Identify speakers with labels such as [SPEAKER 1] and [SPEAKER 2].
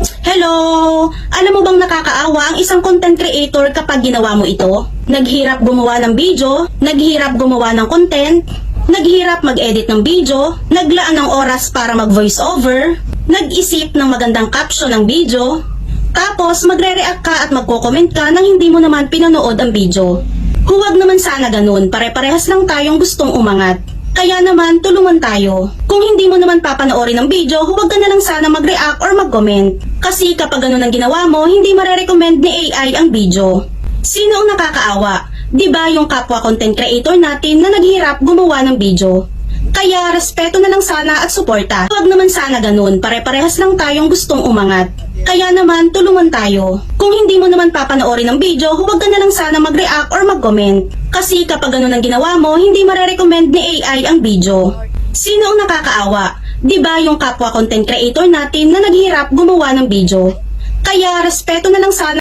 [SPEAKER 1] Hello! Alam mo bang nakakaawa ang isang content creator kapag ginawa mo ito? Naghirap gumawa ng video, naghirap gumawa ng content, naghirap mag-edit ng video, naglaan ng oras para mag-voice over, nag-isip ng magandang caption ng video, tapos magre-react ka at magko-comment ka nang hindi mo naman pinanood ang video. Huwag naman sana ganun, pare-parehas lang tayong gustong umangat. Kaya naman, tulungan tayo. Kung hindi mo naman papanoorin ang video, huwag ka na lang sana mag-react or mag-comment. Kasi kapag ganun ang ginawa mo, hindi marerecommend ni AI ang video. Sino ang nakakaawa? 'Di ba yung kapwa content creator natin na naghirap gumawa ng video? Kaya respeto na lang sana at suporta. Huwag naman sana ganun, pare-parehas lang tayong gustong umangat. Kaya naman, tulungan tayo. Kung hindi mo naman papanoorin ang video, huwag ka na lang sana mag-react or mag-comment. Kasi kapag ganun ang ginawa mo, hindi marerecommend ni AI ang video. Sino ang nakakaawa? 'Di ba yung kapwa content creator natin na naghirap gumawa ng video? Kaya respeto na lang sana